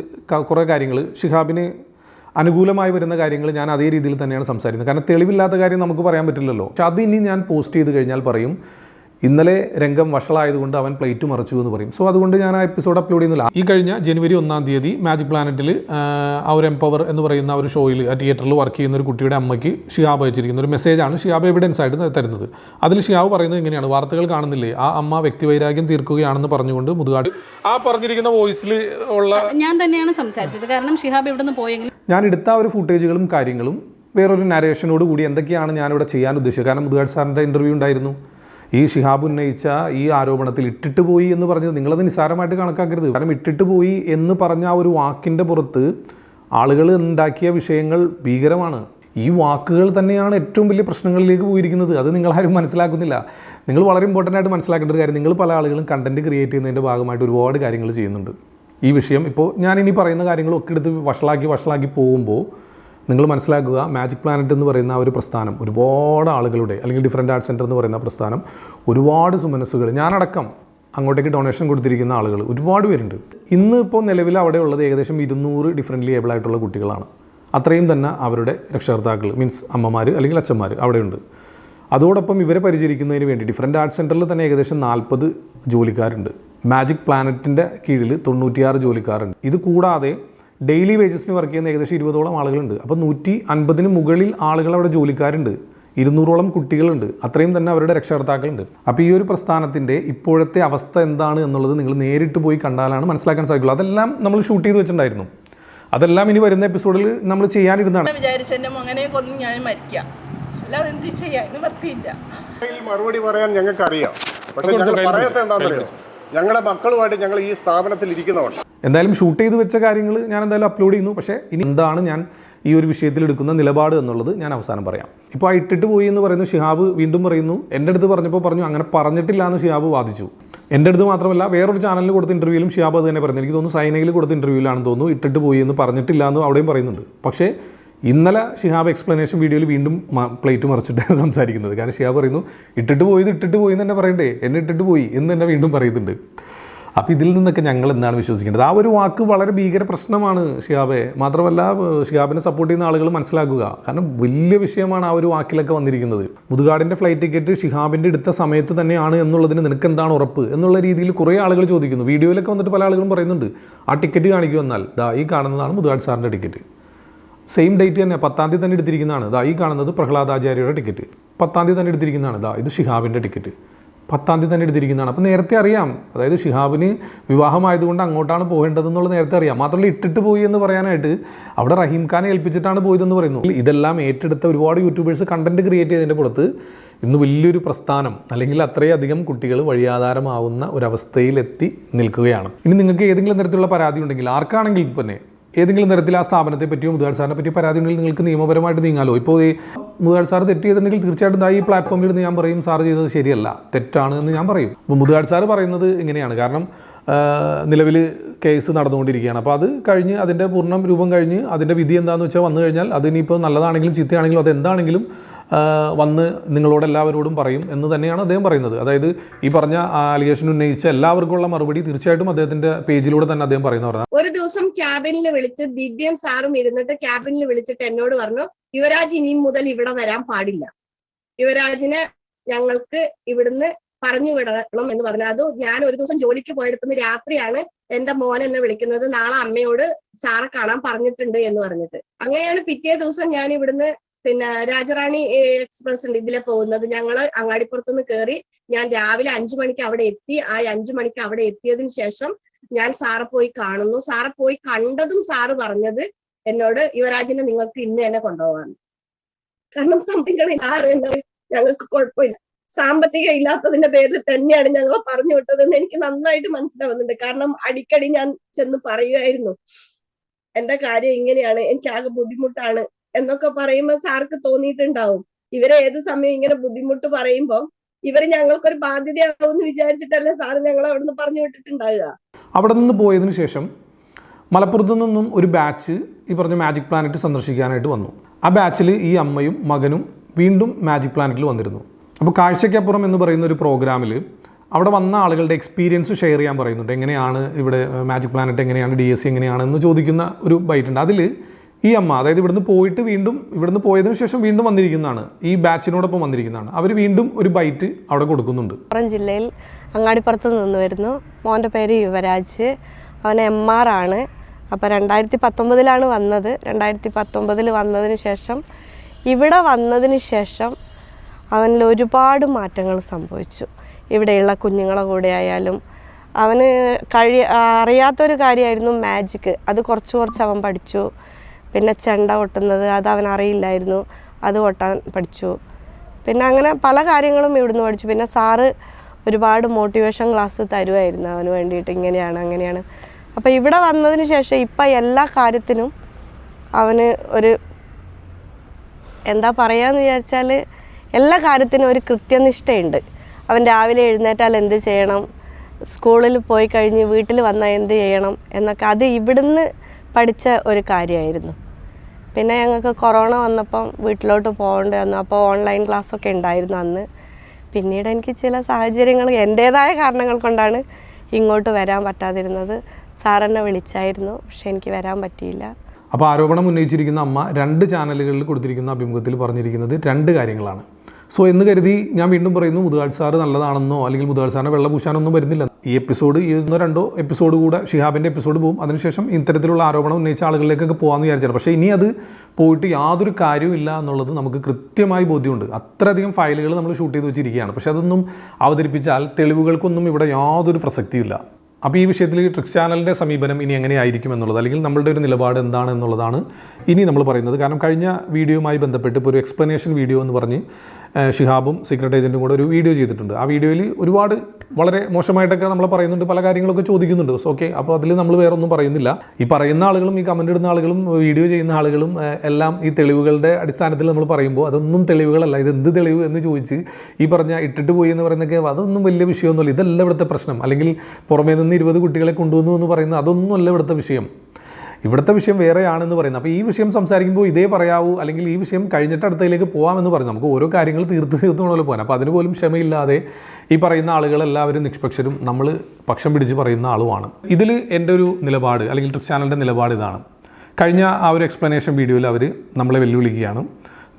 കുറേ കാര്യങ്ങൾ ഷിഹാബിന് അനുകൂലമായി വരുന്ന കാര്യങ്ങൾ ഞാൻ അതേ രീതിയിൽ തന്നെയാണ് സംസാരിക്കുന്നത്. കാരണം തെളിവില്ലാത്ത കാര്യം നമുക്ക് പറയാൻ പറ്റില്ലല്ലോ. പക്ഷെ അത് ഇനി ഞാൻ പോസ്റ്റ് ചെയ്ത് കഴിഞ്ഞാൽ പറയും. ഇന്നലെ രംഗം വഷളായതുകൊണ്ട് അവൻ പ്ലേറ്റ് മറിച്ചു എന്ന് പറയും. സോ അതുകൊണ്ട് ഞാൻ ആ എപ്പിസോഡ് അപ്ലോഡ് ചെയ്യുന്നില്ല. ഈ കഴിഞ്ഞ ജനുവരി ഒന്നാം തീയതി മാജിക് പ്ലാനറ്റിൽ ആ ഒരു എംപവർ എന്ന് പറയുന്ന ഒരു ഷോയിൽ ആ തിയേറ്ററിൽ വർക്ക് ചെയ്യുന്ന ഒരു കുട്ടിയുടെ അമ്മയ്ക്ക് ഷിയാബ് അയച്ചിരിക്കുന്ന ഒരു മെസ്സേജാണ് ഷിയാബ് എവിഡൻസ് ആയിട്ട് തരുന്നത്. അതിൽ ഷിയാബ് പറയുന്നത് ഇങ്ങനെയാണ്. വാർത്തകൾ കാണുന്നില്ലേ? ആ അമ്മ വ്യക്തിവൈരാഗ്യം തീർക്കുകയാണെന്ന് പറഞ്ഞുകൊണ്ട് മുതുകാട് ആ പറഞ്ഞിരിക്കുന്ന വോയിസിൽ ഉള്ള ഞാൻ തന്നെയാണ് സംസാരിച്ചത്. കാരണം ഷിഹാബ് ഇവിടെ നിന്ന് പോയെങ്കിൽ ഞാൻ എടുത്ത ആ ഒരു ഫുട്ടേജുകളും കാര്യങ്ങളും വേറൊരു നരേഷനോട് കൂടി എന്തൊക്കെയാണ് ഞാനിവിടെ ചെയ്യാൻ ഉദ്ദേശിച്ചത്? കാരണം മുതുകാട് സാറിന്റെ ഇന്റർവ്യൂ ഉണ്ടായിരുന്നു. ഈ ഷിഹാബ് ഉന്നയിച്ച ഈ ആരോപണത്തിൽ ഇട്ടിട്ട് പോയി എന്ന് പറഞ്ഞത് നിങ്ങളത് നിസ്സാരമായിട്ട് കണക്കാക്കരുത്. കാരണം ഇട്ടിട്ട് പോയി എന്ന് പറഞ്ഞ ആ ഒരു വാക്കിന്റെ പുറത്ത് ആളുകൾ ഉണ്ടാക്കിയ വിഷയങ്ങൾ ഭീകരമാണ്. ഈ വാക്കുകൾ തന്നെയാണ് ഏറ്റവും വലിയ പ്രശ്നങ്ങളിലേക്ക് പോയിരിക്കുന്നത്. അത് നിങ്ങളാരും മനസ്സിലാക്കുന്നില്ല. നിങ്ങൾ വളരെ ഇമ്പോർട്ടന്റ് ആയിട്ട് മനസ്സിലാക്കേണ്ട ഒരു കാര്യം നിങ്ങൾ പല ആളുകളും കണ്ടന്റ് ക്രിയേറ്റ് ചെയ്യുന്നതിന്റെ ഭാഗമായിട്ട് ഒരുപാട് കാര്യങ്ങൾ ചെയ്യുന്നുണ്ട്. ഈ വിഷയം ഇപ്പോൾ ഞാൻ ഇനി പറയുന്ന കാര്യങ്ങളൊക്കെ എടുത്ത് വഷളാക്കി വഷളാക്കി പോകുമ്പോൾ നിങ്ങൾ മനസ്സിലാക്കുക മാജിക് പ്ലാനറ്റ് എന്ന് പറയുന്ന ഒരു പ്രസ്ഥാനം ഒരുപാട് ആളുകളുടെ അല്ലെങ്കിൽ ഡിഫറെന്റ് ആർട്ട് സെന്റർ എന്ന് പറയുന്ന പ്രസ്ഥാനം ഒരുപാട് സുമനസ്സുകൾ ഞാനടക്കം അങ്ങോട്ടേക്ക് ഡൊണേഷൻ കൊടുത്തിരിക്കുന്ന ആളുകൾ ഒരുപാട് പേരുണ്ട്. ഇന്ന് ഇപ്പോൾ നിലവിൽ അവിടെ ഉള്ളത് ഏകദേശം ഇരുന്നൂറ് ഡിഫറെന്റ്ലി ഏബിൾ ആയിട്ടുള്ള കുട്ടികളാണ്. അത്രയും തന്നെ അവരുടെ രക്ഷകർത്താക്കൾ മീൻസ് അമ്മമാർ അല്ലെങ്കിൽ അച്ഛന്മാർ അവിടെയുണ്ട്. അതോടൊപ്പം ഇവരെ പരിചരിക്കുന്നതിന് വേണ്ടി ഡിഫറെന്റ് ആർട്ട് സെന്ററിൽ തന്നെ ഏകദേശം നാൽപ്പത് ജോലിക്കാരുണ്ട്. മാജിക് പ്ലാനറ്റിന്റെ കീഴിൽ തൊണ്ണൂറ്റിയാറ് ജോലിക്കാരുണ്ട്. ഇത് കൂടാതെ ഡെയിലി വേജസിന് വർക്ക് ചെയ്യുന്ന ഏകദേശം ഇരുപതോളം ആളുകളുണ്ട്. അപ്പോൾ നൂറ്റി അൻപതിന് മുകളിൽ ആളുകൾ അവിടെ ജോലിക്കാരുണ്ട്. ഇരുന്നൂറോളം കുട്ടികളുണ്ട്. അത്രയും തന്നെ അവരുടെ രക്ഷകർത്താക്കളുണ്ട്. അപ്പോൾ ഈ ഒരു പ്രസ്ഥാനത്തിന്റെ ഇപ്പോഴത്തെ അവസ്ഥ എന്താണ് എന്നുള്ളത് നിങ്ങൾ നേരിട്ട് പോയി കണ്ടാലാണ് മനസ്സിലാക്കാൻ സാധിക്കുള്ളൂ. അതെല്ലാം നമ്മൾ ഷൂട്ട് ചെയ്ത് വെച്ചിട്ടുണ്ടായിരുന്നു. അതെല്ലാം ഇനി വരുന്ന എപ്പിസോഡിൽ നമ്മൾ ചെയ്യാനിരുന്നാണ് വിചാരിച്ചു എന്റെ മകനെ കൊന്ന് ഞാൻ മരിക്കാം. അല്ലാതെ എന്ത് ചെയ്യാൻ മറുപടി പറയാൻ ഞങ്ങൾക്ക് അറിയാം പക്ഷെ ഞങ്ങൾ പറയാത്ത എന്താണെന്നറിയോ? ഞങ്ങളുടെ മക്കളുമായിട്ട് ഞങ്ങൾ ഈ സ്ഥാപനത്തിൽ ഇരിക്കുന്നവർ. എന്തായാലും ഷൂട്ട് ചെയ്ത് വെച്ച കാര്യങ്ങൾ ഞാൻ എന്തായാലും അപ്ലോഡ് ചെയ്യുന്നു. പക്ഷേ ഇനി എന്താണ് ഞാൻ ഈ ഒരു വിഷയത്തിൽ എടുക്കുന്ന നിലപാട് എന്നുള്ളത് ഞാൻ അവസാനം പറയാം. ഇപ്പോൾ ആ ഇട്ടിട്ട് പോയി എന്ന് പറയുന്നു ഷിഹാബ് വീണ്ടും പറയുന്നു. എന്റെ അടുത്ത് പറഞ്ഞപ്പോൾ പറഞ്ഞു അങ്ങനെ പറഞ്ഞിട്ടില്ല എന്ന് ഷിഹാബ് വാദിച്ചു. എന്റെ അടുത്ത് മാത്രമല്ല വേറൊരു ചാനലിൽ കൊടുത്ത ഇന്റർവ്യൂവിലും ഷിഹാബ് അത് തന്നെ പറയുന്നത് എനിക്ക് തോന്നുന്നു സൈനയിൽ കൊടുത്ത ഇന്റർവ്യൂവിലാണെന്ന് തോന്നുന്നു ഇട്ടിട്ട് പോയി എന്ന് പറഞ്ഞിട്ടില്ല എന്ന് അവിടെയും പറയുന്നുണ്ട്. പക്ഷേ ഇന്നലെ ഷിഹാബ് എക്സ്പ്ലനേഷൻ വീഡിയോയിൽ വീണ്ടും പ്ലേറ്റ് മറിച്ചിട്ടാണ് സംസാരിക്കുന്നത്. കാരണം ഷിഹാബ് പറയുന്നു ഇട്ടിട്ട് പോയത് ഇട്ടിട്ട് പോയി എന്ന് തന്നെ പറയണ്ടേ? എന്നെ ഇട്ടിട്ട് പോയി എന്ന് തന്നെ വീണ്ടും പറയുന്നുണ്ട്. അപ്പോൾ ഇതിൽ നിന്നൊക്കെ ഞങ്ങൾ എന്താണ് വിശ്വസിക്കേണ്ടത്? ആ ഒരു വാക്ക് വളരെ ഭീകര പ്രശ്നമാണ് ഷിഹാബെ. മാത്രമല്ല ഷിഹാബിനെ സപ്പോർട്ട് ചെയ്യുന്ന ആളുകൾ മനസ്സിലാക്കുക. കാരണം വലിയ വിഷയമാണ് ആ ഒരു വാക്കിലൊക്കെ വന്നിരിക്കുന്നത്. മുതുകാടിന്റെ ഫ്ലൈറ്റ് ടിക്കറ്റ് ഷിഹാബിന്റെ എടുത്ത സമയത്ത് തന്നെയാണ് എന്നുള്ളതിന് നിനക്ക് എന്താണ് ഉറപ്പ് എന്നുള്ള രീതിയിൽ കുറേ ആളുകൾ ചോദിക്കുന്നു. വീഡിയോയിലൊക്കെ വന്നിട്ട് പല ആളുകളും പറയുന്നുണ്ട്. ആ ടിക്കറ്റ് കാണിക്കുമെന്നാൽ ദാ ഈ കാണുന്നതാണ് മുതുകാട് സാറിന്റെ ടിക്കറ്റ് സെയിം ഡേറ്റ് തന്നെ പത്താം തീയതി തന്നെ എടുത്തിരിക്കുന്നതാണ്. ഇതാ ഈ കാണുന്നത് പ്രഹ്ലാദാചാര്യയുടെ ടിക്കറ്റ് പത്താം തീയതി തന്നെ എടുത്തിരിക്കുന്നതാണ്. ഇതാ ഇത് ഷിഹാബിന്റെ ടിക്കറ്റ് പത്താം തീയതി തന്നെ എടുത്തിരിക്കുന്നതാണ്. അപ്പോൾ നേരത്തെ അറിയാം. അതായത് ഷിഹാബിന് വിവാഹമായതുകൊണ്ട് അങ്ങോട്ടാണ് പോകേണ്ടതെന്നുള്ളത് നേരത്തെ അറിയാം. മാത്രമല്ല ഇട്ടിട്ട് പോയി എന്ന് പറയാനായിട്ട് അവിടെ റഹീം ഖാനെ ഏൽപ്പിച്ചിട്ടാണ് പോയതെന്ന് പറയുന്നു. ഇതെല്ലാം ഏറ്റെടുത്ത ഒരുപാട് യൂട്യൂബേഴ്സ് കണ്ടന്റ് ക്രിയേറ്റ് ചെയ്തതിന്റെ പുറത്ത് ഇന്ന് വലിയൊരു പ്രസ്ഥാനം അല്ലെങ്കിൽ അത്രയധികം കുട്ടികൾ വഴിയാധാരമാവുന്ന ഒരവസ്ഥയിലെത്തി നിൽക്കുകയാണ്. ഇനി നിങ്ങൾക്ക് ഏതെങ്കിലും തരത്തിലുള്ള പരാതി ഉണ്ടെങ്കിൽ ആർക്കാണെങ്കിലും തന്നെ ഏതെങ്കിലും തരത്തിൽ ആ സ്ഥാപനത്തെ പറ്റിയോ മുതുകാട് സാറിനെ പറ്റിയോ പരാതി ഉണ്ടെങ്കിൽ നിങ്ങൾക്ക് നിയമപരമായിട്ട് നീങ്ങാലോ. ഇപ്പോൾ ഈ മുതുകാട് സാർ തെറ്റ് ചെയ്തിട്ടുണ്ടെങ്കിൽ തീർച്ചയായിട്ടും ഈ പ്ലാറ്റ്ഫോമിൽ ഇരുന്ന് ഞാൻ പറയും സാർ ചെയ്തത് ശരിയല്ല തെറ്റാണ് എന്ന് ഞാൻ പറയും. അപ്പോൾ മുതുകാട് സാർ പറയുന്നത് ഇങ്ങനെയാണ്. കാരണം നിലവിൽ കേസ് നടന്നുകൊണ്ടിരിക്കുകയാണ്. അപ്പോൾ അത് കഴിഞ്ഞ് അതിന്റെ പൂർണ രൂപം കഴിഞ്ഞ് അതിന്റെ വിധി എന്താണെന്ന് വെച്ചാൽ വന്നു കഴിഞ്ഞാൽ അതിനിപ്പോൾ നല്ലതാണെങ്കിലും ചീത്തയാണെങ്കിലും അതെന്താണെങ്കിലും ആ, വന്ന് നിങ്ങളോട് എല്ലാവരോടും പറയും എന്ന് തന്നെയാണ് അദ്ദേഹം പറയുന്നത്. അതായത് ഈ പറഞ്ഞ അലിഗേഷൻ ഉന്നയിച്ച എല്ലാവർക്കുമുള്ള മറുപടി തീർച്ചയായിട്ടും അദ്ദേഹത്തിന്റെ പേജിലൂടെ തന്നെ അദ്ദേഹം പറയുന്നവരാണ്. ഒരു ദിവസം ക്യാബിനിൽ വിളിച്ച് ദിവ്യം സാറും ഇരുന്നിട്ട് ക്യാബിനിൽ വിളിച്ചിട്ട് എന്നോട് പറഞ്ഞു യുവരാജ് ഇനി മുതൽ ഇവിടെ വരാൻ പാടില്ല. യുവരാജിനെ ഞങ്ങൾക്ക് ഇവിടുന്ന് പറഞ്ഞു വിടണം എന്ന് പറഞ്ഞു. അത് ഞാൻ ഒരു ദിവസം ജോലിക്ക് പോയെടുത്തുന്ന രാത്രിയാണ് എന്റെ മോൻ എന്നെ വിളിക്കുന്നത്. നാളെ അമ്മയോട് സാറെ കാണാൻ പറഞ്ഞിട്ടുണ്ട് എന്ന് പറഞ്ഞിട്ട്. അങ്ങനെയാണ് പിറ്റേ ദിവസം ഞാൻ ഇവിടുന്ന് പിന്നെ രാജറാണി എക്സ്പ്രസ് ഉണ്ട് ഇതിലെ പോകുന്നത്. അങ്ങാടിപ്പുറത്ത് നിന്ന് കയറി ഞാൻ രാവിലെ അഞ്ചു മണിക്ക് അവിടെ എത്തി. ആ അഞ്ചു മണിക്ക് അവിടെ എത്തിയതിന് ശേഷം ഞാൻ സാറെ പോയി കാണുന്നു. സാറെ പോയി കണ്ടതും സാറ് പറഞ്ഞത് എന്നോട് യുവരാജിനെ നിങ്ങൾക്ക് ഇന്ന് തന്നെ കൊണ്ടുപോകാൻ കാരണം സംതിങ് സാറ് എന്നോട് ഞങ്ങൾക്ക് കുഴപ്പമില്ല. സാമ്പത്തികം ഇല്ലാത്തതിന്റെ പേരിൽ തന്നെയാണ് ഞങ്ങൾ പറഞ്ഞു വിട്ടതെന്ന് എനിക്ക് നന്നായിട്ട് മനസ്സിലാവുന്നുണ്ട്. കാരണം അടിക്കടി ഞാൻ ചെന്ന് പറയുമായിരുന്നു എന്റെ കാര്യം ഇങ്ങനെയാണ് എനിക്ക് ആകെ ബുദ്ധിമുട്ടാണ്. എന്നൊക്കെ പറയുമ്പോൾ സാർക്ക് തോന്നിയിട്ടുണ്ടാവും. ഇവരെ ഏത് സമയം ഇങ്ങനെ ബുദ്ധിമുട്ട് പറയുമ്പോൾ ഇവർ ഞങ്ങൾക്കൊരു ബാധ്യതയാവും എന്ന് വിചാരിച്ചിട്ടല്ലേ സാറ് ഞങ്ങളെ നിന്ന് പറഞ്ഞു വിട്ടിട്ടുണ്ടാവുക? അവിടെ നിന്ന് പോയതിനു ശേഷം മലപ്പുറത്തു നിന്നും ഒരു ബാച്ച് ഈ പറഞ്ഞ മാജിക് പ്ലാനറ്റ് സന്ദർശിക്കാനായിട്ട് വന്നു. ആ ബാച്ചിൽ ഈ അമ്മയും മകനും വീണ്ടും മാജിക് പ്ലാനറ്റിൽ വന്നിരുന്നു. അപ്പോൾ കാഴ്ചയ്ക്കപ്പുറം എന്ന് പറയുന്ന ഒരു പ്രോഗ്രാമിൽ അവിടെ വന്ന ആളുകളുടെ എക്സ്പീരിയൻസ് ഷെയർ ചെയ്യാൻ പറയുന്നുണ്ട്. എങ്ങനെയാണ് ഇവിടെ മാജിക് പ്ലാനറ്റ് എങ്ങനെയാണ് ഡി എസ് സി എങ്ങനെയാണ് എന്ന് ചോദിക്കുന്ന ഒരു ബൈറ്റ് ഉണ്ട്. അതിൽ ഈ അമ്മ അതായത് ഇവിടുന്ന് പോയിട്ട് വീണ്ടും ഇവിടുന്ന് പോയതിനു ശേഷം വീണ്ടും വന്നിരിക്കുന്നതാണ്. ഈ ബാച്ചിനോടൊപ്പം വന്നിരിക്കുന്നതാണ്. അവർ വീണ്ടും ഒരു ബൈറ്റ് അവിടെ കൊടുക്കുന്നുണ്ട്. മലപ്പുറം ജില്ലയിൽ അങ്ങാടിപ്പുറത്ത് നിന്ന് വരുന്നു. മോന്റെ പേര് യുവരാജ്. അവൻ എം ആർ ആണ്. അപ്പോൾ രണ്ടായിരത്തി പത്തൊമ്പതിലാണ് വന്നത്. രണ്ടായിരത്തി പത്തൊമ്പതിൽ വന്നതിന് ശേഷം ഇവിടെ വന്നതിന് ശേഷം അവനിൽ ഒരുപാട് മാറ്റങ്ങൾ സംഭവിച്ചു. ഇവിടെയുള്ള കുഞ്ഞുങ്ങളെ കൂടെ ആയാലും അവന് കഴി അറിയാത്തൊരു കാര്യമായിരുന്നു മാജിക്ക് അത് കുറച്ച് കുറച്ച് അവൻ പഠിച്ചു. പിന്നെ ചെണ്ട കൊട്ടുന്നത് അത് അവൻ അറിയില്ലായിരുന്നു. അത് കൊട്ടാൻ പഠിച്ചു. പിന്നെ അങ്ങനെ പല കാര്യങ്ങളും ഇവിടുന്ന് പഠിച്ചു. പിന്നെ സാറ് ഒരുപാട് മോട്ടിവേഷൻ ക്ലാസ് തരുമായിരുന്നു അവന് വേണ്ടിയിട്ട്. ഇങ്ങനെയാണ് അങ്ങനെയാണ്. അപ്പോൾ ഇവിടെ വന്നതിന് ശേഷം ഇപ്പം എല്ലാ കാര്യത്തിനും അവന് ഒരു എന്താ പറയുകയെന്ന് വിചാരിച്ചാൽ എല്ലാ കാര്യത്തിനും ഒരു കൃത്യനിഷ്ഠയുണ്ട്. അവൻ രാവിലെ എഴുന്നേറ്റാൽ എന്ത് ചെയ്യണം? സ്കൂളിൽ പോയി കഴിഞ്ഞ് വീട്ടിൽ വന്നാൽ എന്ത് ചെയ്യണം? എന്നൊക്കെ. അത് ഇവിടുന്ന് പഠിച്ച ഒരു കാര്യമായിരുന്നു. പിന്നെ ഞങ്ങൾക്ക് കൊറോണ വന്നപ്പം വീട്ടിലോട്ട് പോകേണ്ടി വന്നു. അപ്പോൾ ഓൺലൈൻ ക്ലാസ്സൊക്കെ ഉണ്ടായിരുന്നു അന്ന്. പിന്നീട് എനിക്ക് ചില സാഹചര്യങ്ങൾ എന്റേതായ കാരണങ്ങൾ കൊണ്ടാണ് ഇങ്ങോട്ട് വരാൻ പറ്റാതിരുന്നത്. സാറെന്നെ വിളിച്ചായിരുന്നു പക്ഷെ എനിക്ക് വരാൻ പറ്റിയില്ല. അപ്പോൾ ആരോപണം ഉന്നയിച്ചിരിക്കുന്ന അമ്മ രണ്ട് ചാനലുകളിൽ കൊടുത്തിരിക്കുന്ന അഭിമുഖത്തിൽ പറഞ്ഞിരിക്കുന്നത് രണ്ട് കാര്യങ്ങളാണ്. സോ എന്ന് കരുതി ഞാൻ വീണ്ടും പറയുന്നു മുതുകാട് സാറ് നല്ലതാണെന്നോ അല്ലെങ്കിൽ മുതുകാട് സാറിനെ വെള്ള പൂശാനൊന്നും വരുന്നില്ല. ഈ എപ്പിസോഡ് ഇന്നോ രണ്ടോ എപ്പിസോഡ് കൂടെ ഷിഹാബിന്റെ എപ്പിസോഡ് പോകും. അതിനുശേഷം ഇത്തരത്തിലുള്ള ആരോപണം ഉന്നയിച്ച ആളുകളിലേക്കൊക്കെ പോകാമെന്ന് വിചാരിച്ചാണ്. പക്ഷേ ഇനി അത് പോയിട്ട് യാതൊരു കാര്യവും ഇല്ല എന്നുള്ളത് നമുക്ക് കൃത്യമായി ബോധ്യമുണ്ട്. അത്രയധികം ഫയലുകൾ നമ്മൾ ഷൂട്ട് ചെയ്ത് വെച്ചിരിക്കുകയാണ്. പക്ഷേ അതൊന്നും അവതരിപ്പിച്ചാൽ തെളിവുകൾക്കൊന്നും ഇവിടെ യാതൊരു പ്രസക്തിയില്ല അപ്പോൾ ഈ വിഷയത്തിൽ ട്രിക്സ് ചാനലിന്റെ സമീപനം ഇനി എങ്ങനെയായിരിക്കും എന്നുള്ളത് അല്ലെങ്കിൽ നമ്മളുടെ ഒരു നിലപാട് എന്താണ് എന്നുള്ളതാണ് ഇനി നമ്മൾ പറയുന്നത്. കാരണം കഴിഞ്ഞ വീഡിയോയുമായി ബന്ധപ്പെട്ട് ഇപ്പോൾ ഒരു എക്സ്പ്ലനേഷൻ വീഡിയോ എന്ന് പറഞ്ഞ് ഷിഹാബും സീക്രട്ട് ഏജന്റും കൂടെ ഒരു വീഡിയോ ചെയ്തിട്ടുണ്ട്. ആ വീഡിയോയിൽ ഒരുപാട് വളരെ മോശമായിട്ടൊക്കെ നമ്മൾ പറയുന്നുണ്ട് പല കാര്യങ്ങളൊക്കെ ചോദിക്കുന്നുണ്ട്. ഓക്കെ അപ്പോൾ അതിൽ നമ്മൾ വേറെ ഒന്നും പറയുന്നില്ല. ഈ പറയുന്ന ആളുകളും ഈ കമന്റ് ഇടുന്ന ആളുകളും വീഡിയോ ചെയ്യുന്ന ആളുകളും എല്ലാം ഈ തെളിവുകളുടെ അടിസ്ഥാനത്തിൽ നമ്മൾ പറയുമ്പോൾ അതൊന്നും തെളിവുകളല്ല. ഇത് എന്ത് തെളിവ് എന്ന് ചോദിച്ച് ഈ പറഞ്ഞ ഇട്ടിട്ട് പോയി എന്ന് പറയുന്നൊക്കെ അതൊന്നും വലിയ വിഷയമൊന്നുമില്ല. ഇതല്ല ഇവിടുത്തെ പ്രശ്നം. അല്ലെങ്കിൽ പുറമേ നിന്ന് ഇരുപത് കുട്ടികളെ കൊണ്ടുവന്നു എന്ന് പറയുന്നത് അതൊന്നുമല്ല ഇവിടുത്തെ വിഷയം. ഇവിടുത്തെ വിഷയം വേറെയാണെന്ന് പറയുന്നത്. അപ്പോൾ ഈ വിഷയം സംസാരിക്കുമ്പോൾ ഇതേ പറയാവൂ അല്ലെങ്കിൽ ഈ വിഷയം കഴിഞ്ഞിട്ട് അടുത്തതിലേക്ക് പോകാമെന്ന് പറഞ്ഞു നമുക്ക് ഓരോ കാര്യങ്ങൾ തീർത്ത് തീർത്ത് പോലെ പോകാൻ. അപ്പോൾ അതിന് പോലും ക്ഷമയില്ലാതെ ഈ പറയുന്ന ആളുകളെല്ലാവരും നിഷ്പക്ഷരും നമ്മൾ പക്ഷം പിടിച്ച് പറയുന്ന ആളുമാണ്. ഇതിൽ എന്റെ ഒരു നിലപാട് അല്ലെങ്കിൽ ട്രിക് ചാനലിന്റെ നിലപാട് ഇതാണ്. കഴിഞ്ഞ ആ ഒരു എക്സ്പ്ലനേഷൻ വീഡിയോയിൽ അവർ നമ്മളെ വെല്ലുവിളിക്കുകയാണ്.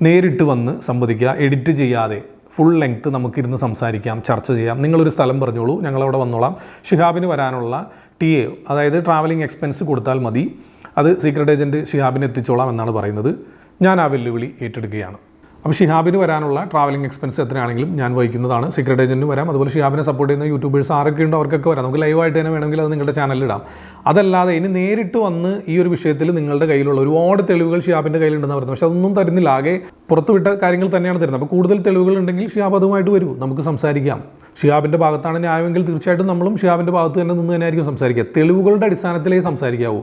നേരിട്ട് വന്ന് സംവദിക്കുക എഡിറ്റ് ചെയ്യാതെ ഫുൾ ലെങ്ത്ത് നമുക്കിരുന്ന് സംസാരിക്കാം ചർച്ച ചെയ്യാം. നിങ്ങളൊരു സ്ഥലം പറഞ്ഞോളൂ ഞങ്ങളവിടെ വന്നോളാം. ഷിഹാബിന് വരാനുള്ള ടി എ അതായത് ട്രാവലിംഗ് എക്സ്പെൻസ് കൊടുത്താൽ മതി. അത് സീക്രട്ട് ഏജന്റ് ഷിഹാബിന് എത്തിച്ചോളാം എന്നാണ് പറയുന്നത്. ഞാൻ ആ വെല്ലുവിളി ഏറ്റെടുക്കുകയാണ്. അപ്പോൾ ഷിഹാബിന് വരാനുള്ള ട്രാവലിംഗ് എക്സ്പെൻസ് എത്രയാണെങ്കിലും ഞാൻ വഹിക്കുന്നതാണ്. സീക്രട്ട് ഏജന്റിന് വരാം. അതുപോലെ ഷിഹാബിനെ സപ്പോർട്ട് ചെയ്യുന്ന യൂട്യൂബേഴ്സ് ആരൊക്കെ ഉണ്ടോ അവർക്കൊക്കെ വരാം. നമുക്ക് ലൈവായിട്ട് തന്നെ വേണമെങ്കിൽ അത് നിങ്ങളുടെ ചാനലിൽ ഇടാം. അതല്ലാതെ ഇനി നേരിട്ട് വന്ന് ഈ ഒരു വിഷയത്തിൽ നിങ്ങളുടെ കയ്യിലുള്ള ഒരുപാട് തെളിവുകൾ ഷിഹാബിന്റെ കയ്യിലുണ്ടെന്ന് പറയുന്നത് പക്ഷേ അതൊന്നും തരുന്നില്ല. ആകെ പുറത്തുവിട്ട കാര്യങ്ങൾ തന്നെയാണ് തരുന്നത്. അപ്പോൾ കൂടുതൽ തെളിവുകൾ ഉണ്ടെങ്കിൽ ഷിഹാബ് അതുമായിട്ട് വരൂ. നമുക്ക് സംസാരിക്കാം. ഷിഹാബിന്റെ ഭാഗത്താണ് ന്യായമെങ്കിൽ തീർച്ചയായിട്ടും നമ്മളും ഷിഹാബിന്റെ ഭാഗത്ത് തന്നെ നിന്ന് തന്നെയായിരിക്കും സംസാരിക്കുക. തെളിവുകളുടെ അടിസ്ഥാനത്തിലേ സംസാരിക്കാവൂ.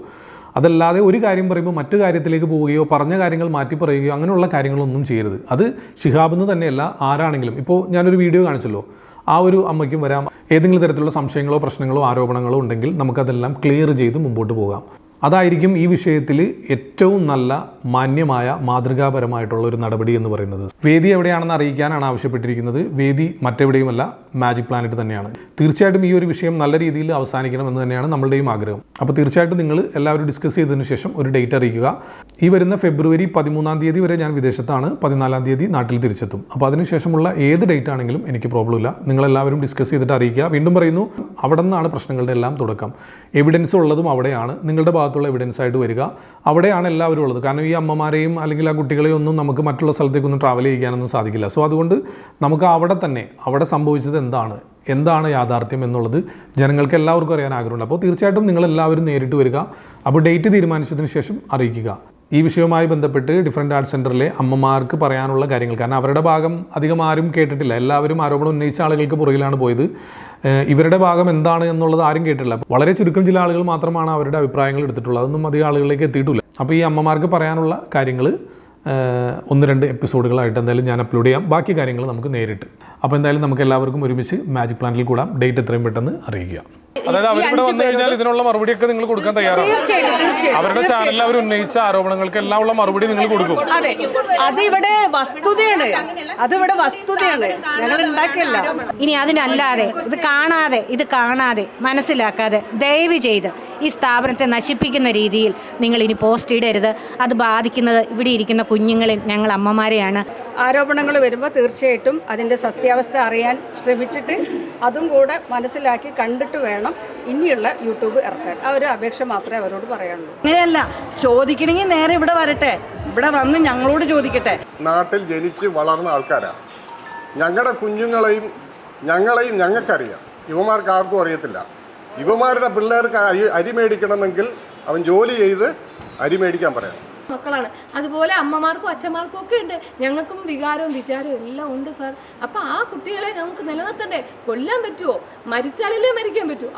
അതല്ലാതെ ഒരു കാര്യം പറയുമ്പോൾ മറ്റു കാര്യത്തിലേക്ക് പോവുകയോ പറഞ്ഞ കാര്യങ്ങൾ മാറ്റി പറയുകയോ അങ്ങനെയുള്ള കാര്യങ്ങളൊന്നും ചെയ്യരുത്. അത് ഷിഹാബ് എന്ന് തന്നെയല്ല ആരാണെങ്കിലും. ഇപ്പോൾ ഞാനൊരു വീഡിയോ കാണിച്ചല്ലോ. ആ ഒരു അമ്മയ്ക്കും വരാം. ഏതെങ്കിലും തരത്തിലുള്ള സംശയങ്ങളോ പ്രശ്നങ്ങളോ ആരോപണങ്ങളോ ഉണ്ടെങ്കിൽ നമുക്കതെല്ലാം ക്ലിയർ ചെയ്ത് മുമ്പോട്ട് പോകാം. അതായിരിക്കും ഈ വിഷയത്തിൽ ഏറ്റവും നല്ല മാന്യമായ മാതൃകാപരമായിട്ടുള്ള ഒരു നടപടി എന്ന് പറയുന്നത്. വേദി എവിടെയാണെന്ന് അറിയിക്കാനാണ് ആവശ്യപ്പെട്ടിരിക്കുന്നത്. വേദി മറ്റെവിടെയുമല്ല മാജിക് പ്ലാനറ്റ് തന്നെയാണ്. തീർച്ചയായിട്ടും ഈ ഒരു വിഷയം നല്ല രീതിയിൽ അവസാനിക്കണം എന്ന് തന്നെയാണ് നമ്മളുടെയും ആഗ്രഹം. അപ്പോൾ തീർച്ചയായിട്ടും നിങ്ങൾ എല്ലാവരും ഡിസ്കസ് ചെയ്തതിനു ശേഷം ഒരു ഡേറ്റ് അറിയിക്കുക. ഈ വരുന്ന ഫെബ്രുവരി പതിമൂന്നാം തീയതി വരെ ഞാൻ വിദേശത്താണ്. പതിനാലാം തീയതി നാട്ടിൽ തിരിച്ചെത്തും. അപ്പോൾ അതിനുശേഷമുള്ള ഏത് ഡേറ്റ് ആണെങ്കിലും എനിക്ക് പ്രോബ്ലം ഇല്ല. നിങ്ങളെല്ലാവരും ഡിസ്കസ് ചെയ്തിട്ട് അറിയിക്കുക. വീണ്ടും പറയുന്നു അവിടെ നിന്നാണ് പ്രശ്നങ്ങളുടെ എല്ലാം തുടക്കം. എവിഡൻസ് ഉള്ളതും അവിടെയാണ്. നിങ്ങളുടെ ഭാഗത്തുള്ള എവിഡൻസ് ആയിട്ട് വരിക. അവിടെയാണ് എല്ലാവരും ഉള്ളത്. കാരണം ഈ അമ്മമാരെയും അല്ലെങ്കിൽ ആ കുട്ടികളെയും ഒന്നും നമുക്ക് മറ്റുള്ള സ്ഥലത്തേക്കൊന്നും ട്രാവൽ ചെയ്യാനൊന്നും സാധിക്കില്ല. സോ അതുകൊണ്ട് നമുക്ക് അവിടെ തന്നെ അവിടെ സംഭവിച്ചത് എന്താണ്? എന്താണ് യാഥാർത്ഥ്യം എന്നുള്ളത് ജനങ്ങൾക്ക് എല്ലാവർക്കും അറിയാൻ ആഗ്രഹമുണ്ട്. അപ്പോൾ തീർച്ചയായിട്ടും നിങ്ങൾ എല്ലാവരും നേരിട്ട് വരിക. അപ്പോൾ ഡേറ്റ് തീരുമാനിച്ചതിന് ശേഷം അറിയിക്കുക. ഈ വിഷയവുമായി ബന്ധപ്പെട്ട് ഡിഫറെന്റ് ആർട്ട് സെന്ററിലെ അമ്മമാർക്ക് പറയാനുള്ള കാര്യങ്ങൾ. കാരണം അവരുടെ ഭാഗം അധികം ആരും കേട്ടിട്ടില്ല. എല്ലാവരും ആരോപണം ഉന്നയിച്ച ആളുകൾക്ക് പുറകിലാണ് പോയത്. ഇവരുടെ ഭാഗം എന്താണ് എന്നുള്ളത് ആരും കേട്ടിട്ടില്ല. വളരെ ചുരുക്കം ചില ആളുകൾ മാത്രമാണ് അവരുടെ അഭിപ്രായങ്ങൾ എടുത്തിട്ടുള്ളത്. അതൊന്നും അധികം ആളുകളിലേക്ക് എത്തിയിട്ടില്ല. അപ്പോൾ ഈ അമ്മമാർക്ക് പറയാനുള്ള കാര്യങ്ങൾ ഒന്ന് രണ്ട് എപ്പിസോഡുകളായിട്ട് എന്തായാലും ഞാൻ അപ്ലോഡ് ചെയ്യാം. ബാക്കി കാര്യങ്ങൾ നമുക്ക് നേരിട്ട്. അപ്പോൾ എന്തായാലും നമുക്ക് എല്ലാവർക്കും ഒരുമിച്ച് മാജിക് പ്ലാന്റിൽ കൂടാം. ഡേറ്റ് എത്രയും പെട്ടെന്ന് അറിയിക്കുക. അതായത് അവരിവിടെ വന്നു കഴിഞ്ഞാൽ ഇതിനുള്ള മറുപടിയൊക്കെ നിങ്ങൾ കൊടുക്കാൻ തയ്യാറാണ്. തീർച്ചയായിട്ടും തീർച്ചയായിട്ടും അവരുടെ ചാനലിൽ അവർ ഉന്നയിച്ച ആരോപണങ്ങൾക്കെല്ലാം ഉള്ള മറുപടി നിങ്ങൾ കൊടുക്കും. അതെ അതിവിടെ വസ്തുതയാണ്. അതിവിടെ വസ്തുതയാണ്. ഞങ്ങൾ ഉണ്ടാക്കിയല്ല. ഇനി അതിനല്ലാതെ ഇത് കാണാതെ ഇത് കാണാതെ മനസ്സിലാക്കാതെ ദയവ് ചെയ്ത് ഈ സ്ഥാപനത്തെ നശിപ്പിക്കുന്ന രീതിയിൽ നിങ്ങൾ ഇനി പോസ്റ്റ് ഇടരുത്. അത് ബാധിക്കുന്നത് ഇവിടെ ഇരിക്കുന്ന കുഞ്ഞുങ്ങളെ ഞങ്ങൾ അമ്മമാരെയാണ്. ആരോപണങ്ങൾ വരുമ്പോൾ തീർച്ചയായിട്ടും അതിന്റെ സത്യാവസ്ഥ അറിയാൻ ശ്രമിച്ചിട്ട് അതും കൂടെ മനസ്സിലാക്കി കണ്ടിട്ട് വേണം ഇനിയുള്ള യൂട്യൂബ് ഇറക്കാൻ. ആ ഒരു അപേക്ഷ മാത്രമേ അവരോട് പറയാനുള്ളൂ. അങ്ങനെയല്ല ചോദിക്കണമെങ്കിൽ നേരെ ഇവിടെ വരട്ടെ. ഇവിടെ വന്ന് ഞങ്ങളോട് ചോദിക്കട്ടെ. നാട്ടിൽ ജനിച്ച് വളർന്ന ആൾക്കാരാ. ഞങ്ങളുടെ കുഞ്ഞുങ്ങളെയും ഞങ്ങളെയും ഞങ്ങൾക്കറിയാം. യുവമാർക്ക് ആർക്കും അറിയത്തില്ല. ഇവമാരുടെ പിള്ളേർക്ക് അരി അരി മേടിക്കണമെങ്കിൽ അവൻ ജോലി ചെയ്ത് അരി മേടിക്കാൻ പറയാം. മക്കളാണ്. അതുപോലെ അമ്മമാർക്കും അച്ഛന്മാർക്കും ഒക്കെ ഉണ്ട്. ഞങ്ങൾക്കും വികാരവും വിചാരവും എല്ലാം ഉണ്ട് സാർ. അപ്പൊ ആ കുട്ടികളെ നമുക്ക് നിലനിർത്തണ്ടേ? കൊല്ലാൻ പറ്റുമോ മരിച്ചാലല്ലേ മരിക്കാൻ പറ്റൂ?